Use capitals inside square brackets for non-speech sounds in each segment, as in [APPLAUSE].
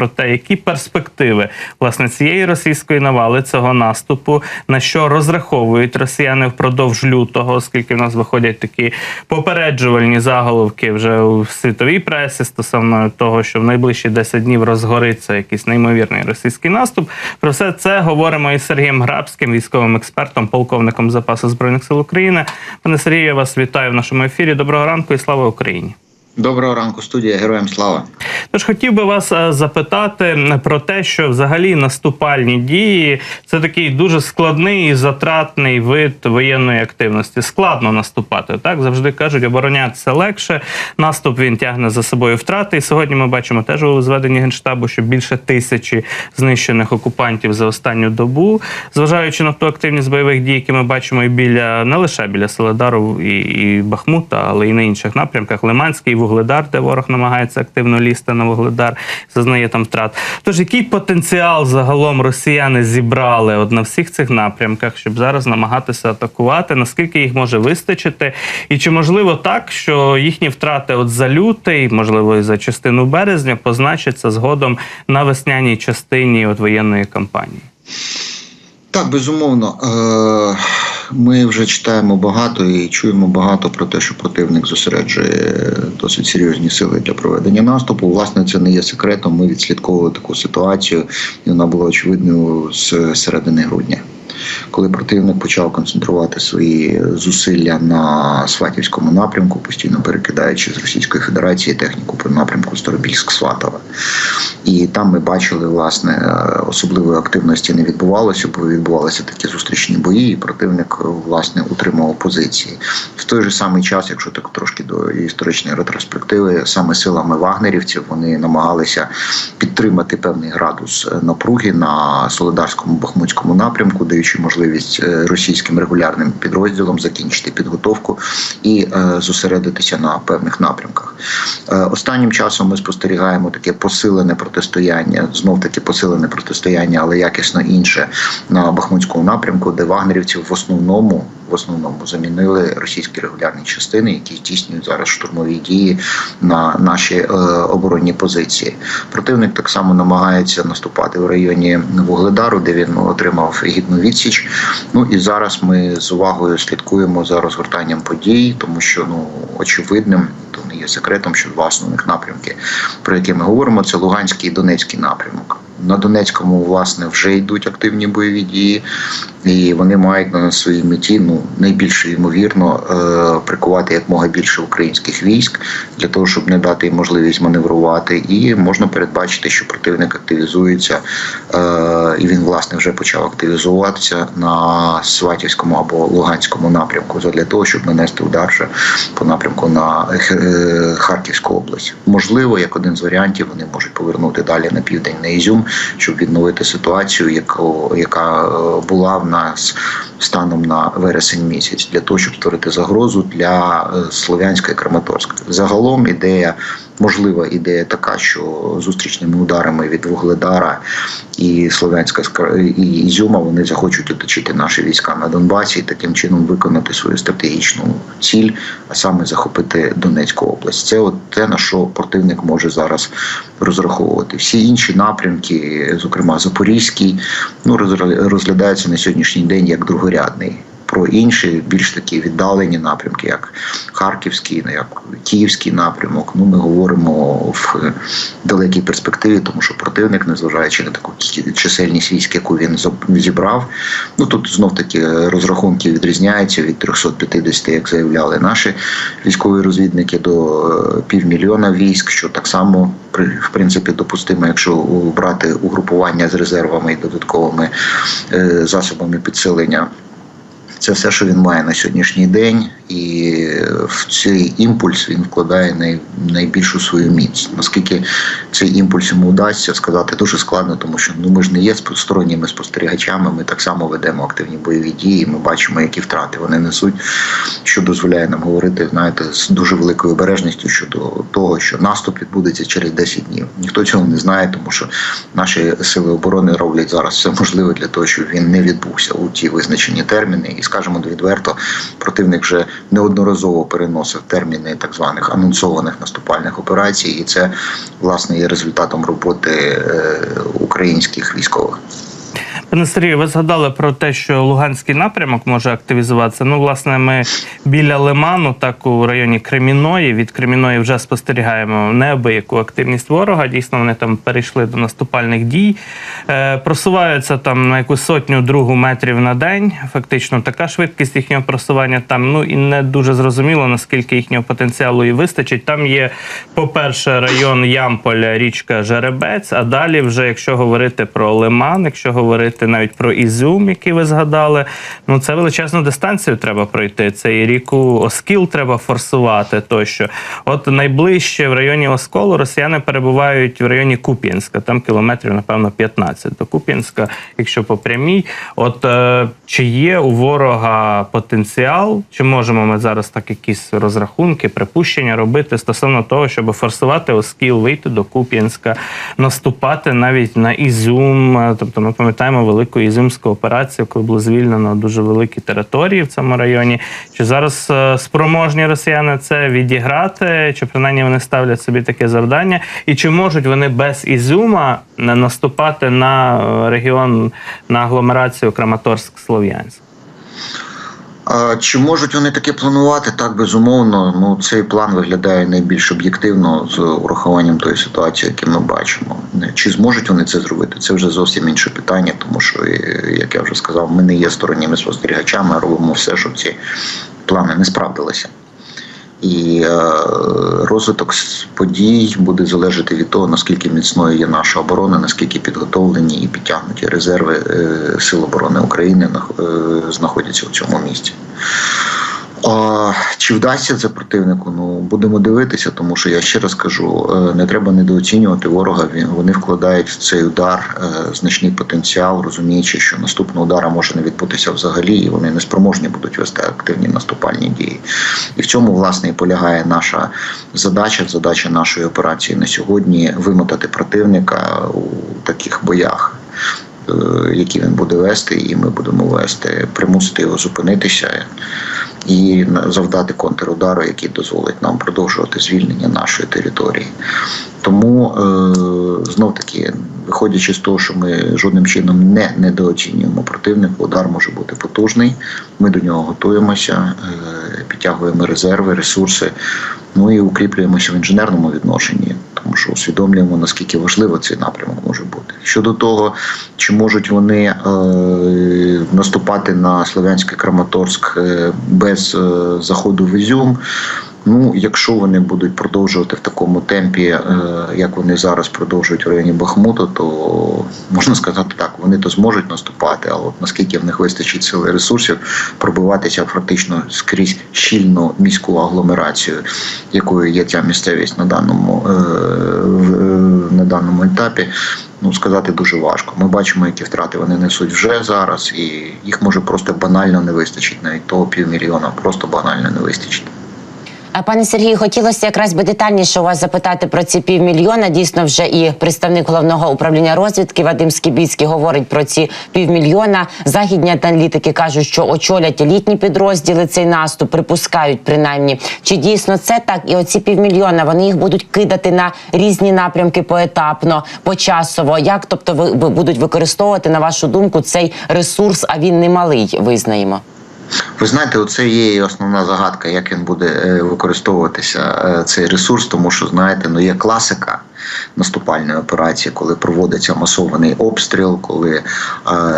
про те, які перспективи власне цієї російської навали цього наступу, на що розраховують росіяни впродовж лютого, оскільки в нас виходять такі попереджувальні заголовки вже у світовій пресі стосовно того, що в найближчі 10 днів розгориться якийсь неймовірний російський наступ. Про все це говоримо із Сергієм Грабським, військовим експертом, полковником запасу збройних сил України. Пане Сергію, я вас вітаю в нашому ефірі. Доброго ранку і слава Україні. Доброго ранку, студія. Героям слава. Тож хотів би вас е, запитати про те, що взагалі наступальні дії це такий дуже складний і затратний вид воєнної активності. Складно наступати. Так завжди кажуть, оборонятися легше. Наступ він тягне за собою втрати. І сьогодні ми бачимо теж у зведенні генштабу, що більше тисячі знищених окупантів за останню добу, зважаючи на ту активність бойових дій, які ми бачимо і біля не лише біля Селедару і, і Бахмута, але й на інших напрямках Лиманський, Вугледар, де ворог намагається активно лізти на Вугледар, зазнає там втрат. Тож який потенціал загалом росіяни зібрали от на всіх цих напрямках, щоб зараз намагатися атакувати? Наскільки їх може вистачити? І чи можливо так, що їхні втрати от за лютий, можливо, і за частину березня, позначаться згодом на весняній частині от воєнної кампанії? Так, безумовно. Е- Ми вже читаємо багато і чуємо багато про те, що противник зосереджує досить серйозні сили для проведення наступу. Власне, це не є секретом. Ми відслідковували таку ситуацію, і вона була очевидною з середини грудня. Коли противник почав концентрувати свої зусилля на Сватівському напрямку, постійно перекидаючи з Російської Федерації техніку по напрямку Старобільськ-Сватове. І там ми бачили, власне, особливої активності не відбувалося, бо відбувалися такі зустрічні бої, і противник власне утримував позиції. В той же самий час, якщо так трошки до історичної ретроспективи, саме силами вагнерівців вони намагалися підтримати певний градус напруги на Солидарському Бахмутському напрямку, даючи можливість російським регулярним підрозділам закінчити підготовку і зосередитися на певних напрямках. Останнім часом ми спостерігаємо таке посилене протистояння, знов таки посилене протистояння, але якісно інше на Бахмутському напрямку, де вагнерівців в основному в основному замінили російські регулярні частини, які здійснюють зараз штурмові дії на наші е, оборонні позиції. Противник так само намагається наступати в районі Вугледару, де він отримав гідну відсіч. Ну і зараз ми з увагою слідкуємо за розгортанням подій, тому що ну очевидним. Є секретом, що два основних напрямки, про які ми говоримо, це Луганський і Донецький напрямок. На Донецькому власне вже йдуть активні бойові дії, і вони мають на своїй меті ну найбільше ймовірно прикувати якмога більше українських військ для того, щоб не дати їм можливість маневрувати. І можна передбачити, що противник активізується, і він власне вже почав активізуватися на Сватівському або Луганському напрямку, для того, щоб нанести удар по напрямку на Харківську область. Можливо, як один з варіантів, вони можуть повернути далі на південь на Ізюм, щоб відновити ситуацію, яка була в нас станом на вересень місяць, для того, щоб створити загрозу для Слов'янська і Краматорська. Загалом ідея. Можлива ідея така, що зустрічними ударами від Вугледара і Слов'янська і Ізюма вони захочуть оточити наші війська на Донбасі і таким чином виконати свою стратегічну ціль, а саме захопити Донецьку область. Це от те на що противник може зараз розраховувати. Всі інші напрямки, зокрема Запорізький, ну розглядаються на сьогоднішній день як другорядний. Про інші більш такі віддалені напрямки, як Харківський, як Київський напрямок. Ну ми говоримо в далекій перспективі, тому що противник, незважаючи на таку чисельність військ, яку він зібрав. Ну тут знов таки розрахунки відрізняються від 350, як заявляли наші військові розвідники, до півмільйона військ, що так само в принципі допустимо, якщо брати угрупування з резервами і додатковими засобами підсилення. Це все, що він має на сьогоднішній день, і в цей імпульс він вкладає най, найбільшу свою міць. Наскільки цей імпульс йому вдасться сказати дуже складно, тому що ну ми ж не є сторонніми спостерігачами. Ми так само ведемо активні бойові дії. Ми бачимо, які втрати вони несуть, що дозволяє нам говорити, знаєте, з дуже великою обережністю щодо того, що наступ відбудеться через 10 днів. Ніхто цього не знає, тому що наші сили оборони роблять зараз все можливе для того, щоб він не відбувся у ті визначені терміни. І скажемо відверто, противник вже неодноразово переносив терміни так званих анонсованих наступальних операцій, і це власне є результатом роботи е, українських військових. Пане Сергію, ви згадали про те, що Луганський напрямок може активізуватися. Ну, власне, ми біля Лиману, так у районі Креміної. Від Креміної вже спостерігаємо неабияку активність ворога. Дійсно, вони там перейшли до наступальних дій, е, просуваються там на якусь сотню другу метрів на день. Фактично, така швидкість їхнього просування там. Ну і не дуже зрозуміло, наскільки їхнього потенціалу і вистачить. Там є, по-перше, район Ямполя, річка Жеребець. А далі, вже якщо говорити про Лиман, якщо говорити навіть про Ізюм, який ви згадали, ну це величезну дистанцію треба пройти. Це і ріку Оскіл треба форсувати тощо. От найближче в районі Осколу росіяни перебувають в районі Куп'янська, там кілометрів, напевно, 15 до Куп'янська, якщо по прямій. От е, чи є у ворога потенціал, чи можемо ми зараз так якісь розрахунки, припущення робити стосовно того, щоб форсувати Оскіл, вийти до Куп'янська, наступати навіть на Ізюм. Е, Тобто ми пам'ятаємо велику ізимську операцію, коли було звільнено дуже великі території в цьому районі. Чи зараз е, спроможні росіяни це відіграти, чи принаймні вони ставлять собі таке завдання? І чи можуть вони без Ізюма наступати на е, регіон на агломерацію Краматорськ-Слов'янськ? Чи можуть вони таке планувати? Так, безумовно. Ну цей план виглядає найбільш об'єктивно з урахуванням тої ситуації, яку ми бачимо. Чи зможуть вони це зробити? Це вже зовсім інше питання, тому що, як я вже сказав, ми не є сторонніми спостерігачами, робимо все, щоб ці плани не справдилися. І е, розвиток подій буде залежати від того, наскільки міцною є наша оборона, наскільки підготовлені і підтягнуті резерви е, Сил оборони України е, знаходяться у цьому місці. А, чи вдасться це противнику? Ну будемо дивитися, тому що я ще раз кажу: е, не треба недооцінювати ворога. Він вони вкладають в цей удар е, значний потенціал, розуміючи, що наступного удара може не відбутися взагалі, і вони не спроможні будуть вести активні наступальні дії. І в цьому власне і полягає наша задача, задача нашої операції на сьогодні вимотати противника у таких боях. е, Які він буде вести, і ми будемо вести, примусити його зупинитися і завдати контрудару, який дозволить нам продовжувати звільнення нашої території. Тому е, знов таки, виходячи з того, що ми жодним чином не недооцінюємо противника, удар може бути потужний. Ми до нього готуємося, е, підтягуємо резерви, ресурси, ну і укріплюємося в інженерному відношенні, тому що усвідомлюємо наскільки важливо цей напрямок може бути. Щодо того, чи можуть вони е, наступати на Слов'янський Краматорськ е, без е, заходу в Ізюм. Ну, якщо вони будуть продовжувати в такому темпі, е, як вони зараз продовжують в районі Бахмуту, то можна сказати так, вони то зможуть наступати, але от наскільки в них вистачить сили і ресурсів пробиватися фактично скрізь щільну міську агломерацію, якою є ця місцевість на даному, е, на даному етапі. Ну, сказати дуже важко. Ми бачимо, які втрати вони несуть вже зараз, і їх може просто банально не вистачить, навіть того півмільйона, просто банально не вистачить. А пане Сергію, хотілося якраз би детальніше у вас запитати про ці півмільйона. Дійсно, вже і представник головного управління розвідки Вадим Скібіцький говорить про ці півмільйона. Західні аналітики кажуть, що очолять елітні підрозділи цей наступ, припускають принаймні. Чи дійсно це так? І оці півмільйона вони їх будуть кидати на різні напрямки поетапно, почасово. Як тобто ви, будуть використовувати на вашу думку цей ресурс? А він немалий, визнаємо. Ви знаєте, оце є і основна загадка, як він буде е, використовуватися е, цей ресурс, тому що знаєте, ну є класика наступальної операції, коли проводиться масований обстріл, коли е,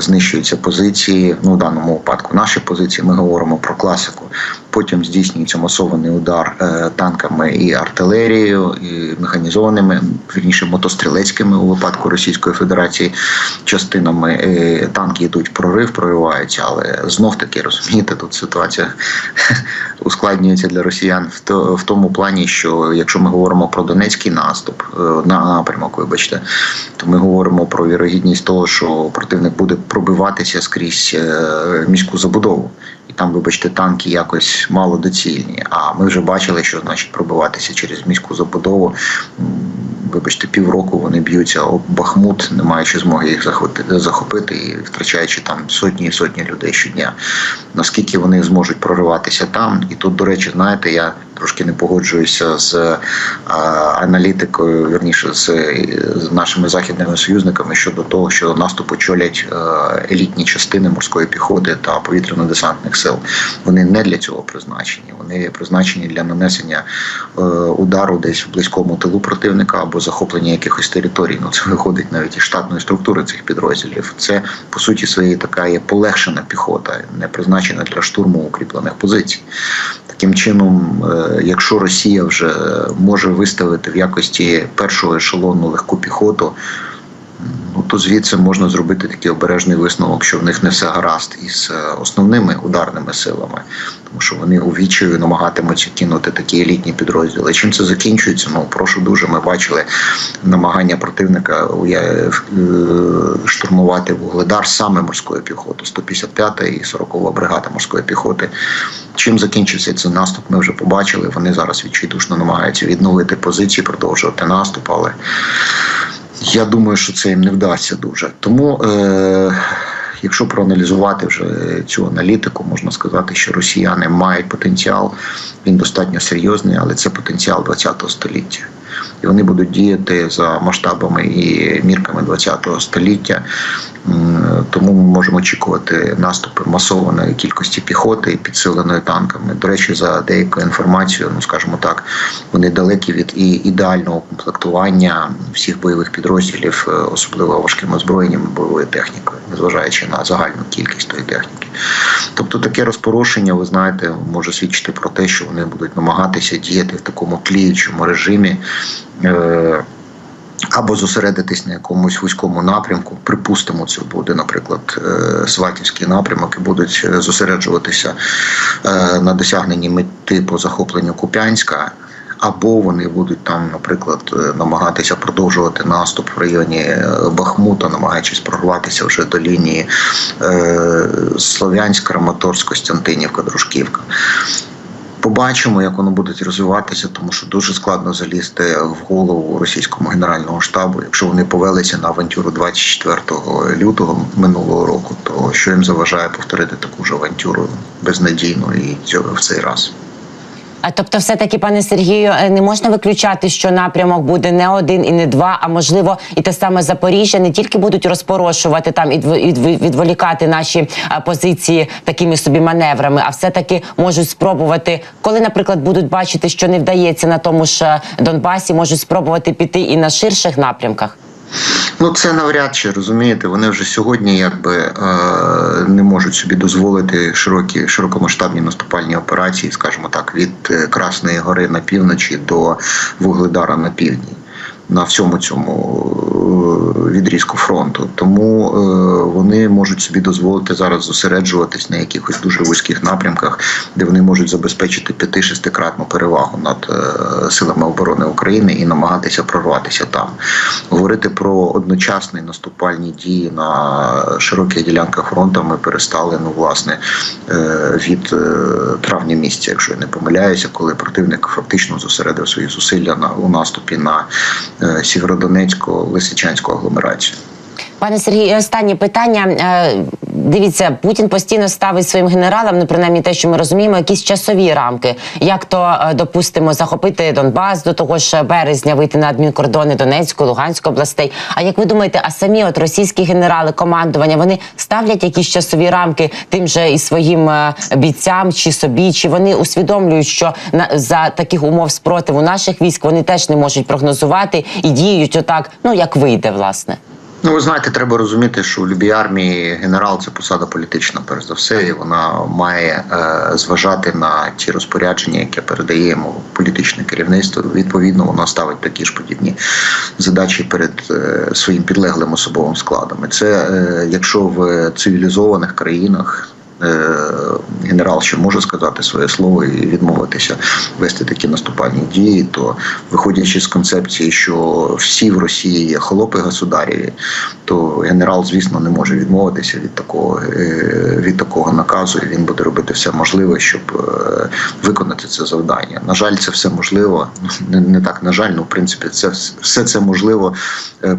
знищуються позиції. Ну в даному випадку наші позиції. Ми говоримо про класику. Потім здійснюється масований удар е, танками і артилерією, і механізованими, вірніше мотострілецькими у випадку Російської Федерації частинами. Е, танки йдуть прорив, прориваються, але знов таки розумієте, тут ситуація [LAUGHS] ускладнюється для росіян в, в тому плані, що якщо ми говоримо про Донецький наступ е, напрямок, вибачте, то ми говоримо про вірогідність того, що противник буде пробиватися скрізь е, міську забудову. І там, вибачте, танки якось мало доцільні. А ми вже бачили, що значить пробиватися через міську забудову. Вибачте, півроку вони б'ються об Бахмут, не маючи змоги їх захопити, захопити і втрачаючи там сотні і сотні людей щодня. Наскільки вони зможуть прориватися там? І тут, до речі, знаєте, я трошки не погоджуюся з е, аналітикою, вірніше з, нашими західними союзниками щодо того, що наступ очолять е, елітні частини морської піхоти та повітряно-десантних сил. Вони не для цього призначені. Вони призначені для нанесення е, удару десь в близькому тилу противника або захоплення якихось територій. Ну це виходить навіть із штатної структури цих підрозділів. Це по суті своєї така є полегшена піхота, не призначена для штурму укріплених позицій. Таким чином, якщо Росія вже може виставити в якості першого ешелону легку піхоту, ну то звідси можна зробити такий обережний висновок, що в них не все гаразд із е, основними ударними силами, тому що вони у відчаю намагатимуться кинути такі елітні підрозділи. Чим це закінчується? Ну прошу дуже. Ми бачили намагання противника уя- е, штурмувати вугледар саме морською піхотою, 155 і 40 бригада морської піхоти. Чим закінчився цей наступ, ми вже побачили. Вони зараз відчайдушно намагаються відновити позиції, продовжувати наступ, але я думаю, що це їм не вдасться дуже. Тому, е, якщо проаналізувати вже цю аналітику, можна сказати, що росіяни мають потенціал, він достатньо серйозний, але це потенціал ХХ століття. І вони будуть діяти за масштабами і мірками ХХ століття. Тому ми можемо очікувати наступи масованої кількості піхоти і підсиленої танками. До речі, за деякою інформацією, ну скажімо так, вони далекі від і ідеального комплектування всіх бойових підрозділів, е, особливо важким озброєнням бойовою технікою, незважаючи на загальну кількість тої техніки. Тобто таке розпорошення, ви знаєте, може свідчити про те, що вони будуть намагатися діяти в такому тліючому режимі. Е- або зосередитись на якомусь вузькому напрямку. Припустимо, це буде, наприклад, е, Сватівський напрямок, і будуть зосереджуватися е, на досягненні мети по захопленню Куп'янська. Або вони будуть там, наприклад, намагатися продовжувати наступ в районі Бахмута, намагаючись прорватися вже до лінії Слов'янськ, Краматорськ, Костянтинівка, Дружківка. Побачимо, як воно буде розвиватися, тому що дуже складно залізти в голову російському генеральному штабу. Якщо вони повелися на авантюру 24 лютого минулого року, то що їм заважає повторити таку ж авантюру безнадійно і в цей раз. А тобто, все-таки, пане Сергію, е, не можна виключати, що напрямок буде не один і не два, а можливо, і те саме Запоріжжя не тільки будуть розпорошувати там і відв- відв- відволікати наші позиції такими собі маневрами, а все-таки можуть спробувати, коли, наприклад, будуть бачити, що не вдається на тому ж е, Донбасі, можуть спробувати піти і на ширших напрямках. Ну це навряд чи розумієте. Вони вже сьогодні якби е, не можуть собі дозволити широкі широкомасштабні наступальні операції, скажімо так, від е, Красної Гори на півночі до Вугледара на півдні. На всьому цьому відрізку фронту, тому е, вони можуть собі дозволити зараз зосереджуватись на якихось дуже вузьких напрямках, де вони можуть забезпечити п'яти-шестикратну перевагу над е, силами оборони України і намагатися прорватися там. Говорити про одночасні наступальні дії на широких ділянках фронту ми перестали ну власне е, від е, травня місяця, якщо я не помиляюся, коли противник фактично зосередив свої зусилля на у наступі на е, Сєвєродонецьку лисичанську агломерацію. Пане Сергію, останнє питання. Е, Дивіться, Путін постійно ставить своїм генералам, ну принаймні те, що ми розуміємо, якісь часові рамки. Як то е, допустимо захопити Донбас до того ж березня, вийти на адмінкордони Донецької, Луганської областей. А як ви думаєте, а самі от російські генерали, командування, вони ставлять якісь часові рамки тим же і своїм е, бійцям чи собі? Чи вони усвідомлюють, що на за таких умов спротиву наших військ вони теж не можуть прогнозувати і діють отак, ну як вийде, власне. Ну, ви знаєте, треба розуміти, що в любій армії генерал це посада політична, перш за все, і вона має е, зважати на ті розпорядження, які передає йому політичне керівництво. Відповідно, воно ставить такі ж подібні задачі перед е, своїм підлеглим особовим складом. І це е, якщо в цивілізованих країнах. Е, Генерал ще може сказати своє слово і відмовитися вести такі наступальні дії, то виходячи з концепції, що всі в Росії є холопи государєві, то генерал, звісно, не може відмовитися від такого е, від такого наказу, і він буде робити все можливе, щоб е, виконати це завдання. На жаль, це все можливо. Не, не так на жаль, ну в принципі, це все це можливо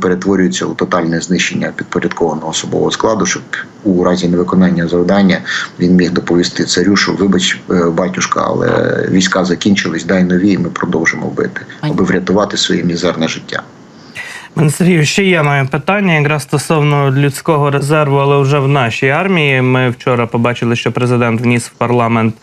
перетворюється у тотальне знищення підпорядкованого особового складу, щоб у разі невиконання завдання він міг доповісти царю, що вибач, е, батюшка, але війська закінчились, дай нові, і ми продовжимо бити, аби врятувати своє мізерне життя. Пане Сергію, ще є моє питання якраз стосовно людського резерву, але вже в нашій армії. Ми вчора побачили, що президент вніс в парламент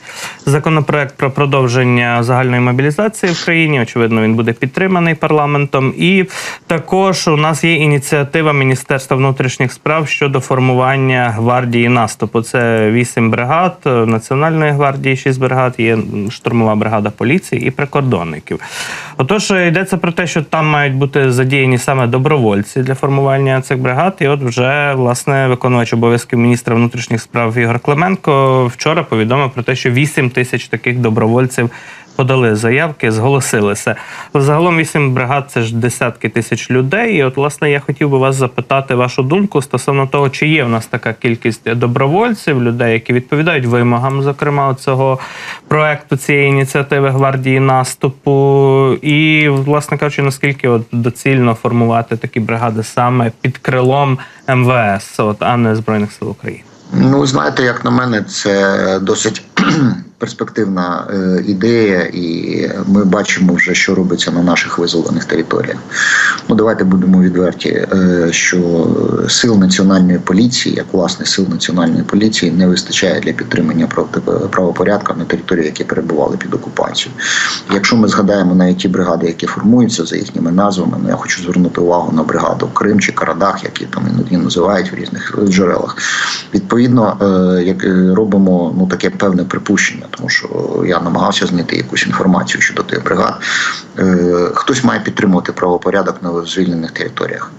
законопроект про продовження загальної мобілізації в країні. Очевидно, він буде підтриманий парламентом. І також у нас є ініціатива Міністерства внутрішніх справ щодо формування гвардії наступу. Це вісім бригад Національної гвардії, шість бригад, є штурмова бригада поліції і прикордонників. Отож, йдеться про те, що там мають бути задіяні саме добровольці для формування цих бригад. І от вже власне виконувач обов'язків міністра внутрішніх справ Ігор Клименко вчора повідомив про те, що 8 тисяч таких добровольців. Подали заявки, зголосилися. Загалом вісім бригад це ж десятки тисяч людей. І от, власне, я хотів би вас запитати вашу думку стосовно того, чи є в нас така кількість добровольців, людей, які відповідають вимогам, зокрема, цього проекту цієї ініціативи гвардії наступу, і, власне кажучи, наскільки от доцільно формувати такі бригади саме під крилом МВС, от а не Збройних сил України. Ну, знаєте, як на мене, це досить перспективна е, ідея, і ми бачимо вже, що робиться на наших визволених територіях. Ну, давайте будемо відверті, е, що сил національної поліції, як власне сил національної поліції, не вистачає для підтримання прав- правопорядку на території, які перебували під окупацією. Якщо ми згадаємо навіть ті бригади, які формуються за їхніми назвами, ну я хочу звернути увагу на бригаду Крим чи Карадах, які там іноді називають в різних джерелах. Відповідно, е, як е, робимо ну таке певне припущення, тому що я намагався знайти якусь інформацію щодо тих бригад. Е, Хтось має підтримувати правопорядок на звільнених територіях.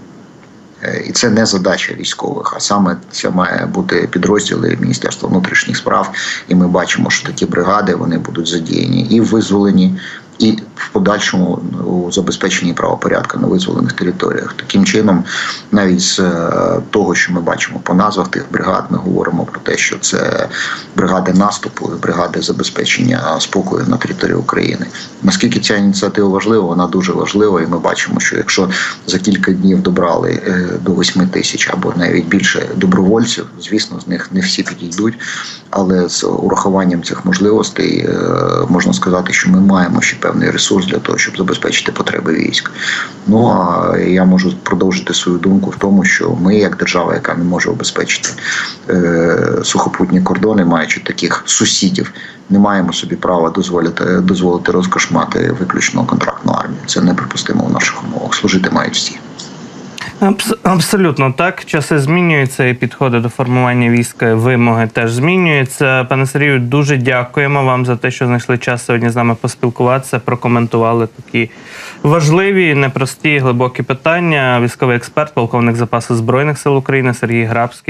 Е, І це не задача військових, а саме це має бути підрозділи Міністерства внутрішніх справ. І ми бачимо, що такі бригади вони будуть задіяні і в визволенні, і в подальшому у забезпеченні правопорядку на визволених територіях. Таким чином, навіть з е, того, що ми бачимо по назвах тих бригад, ми говоримо про те, що це бригади наступу, бригади забезпечення спокою на території України. Наскільки ця ініціатива важлива, вона дуже важлива, і ми бачимо, що якщо за кілька днів добрали е, до 8 тисяч або навіть більше добровольців, звісно, з них не всі підійдуть, але з урахуванням цих можливостей е, можна сказати, що ми маємо ще певний ресурс для того, щоб забезпечити потреби військ. Ну а я можу продовжити свою думку в тому, що ми, як держава, яка не може обезпечити е, сухопутні кордони, маючи таких сусідів, не маємо собі права дозволити дозволити розкошмати виключно контрактну армію. Це неприпустимо в наших умовах. Служити мають всі. Абс- Абсолютно так. Часи змінюються, і підходи до формування війська, вимоги теж змінюються. Пане Сергію, дуже дякуємо вам за те, що знайшли час сьогодні з нами поспілкуватися, прокоментували такі важливі, непрості, глибокі питання. Військовий експерт, полковник запасу збройних сил України Сергій Грабський.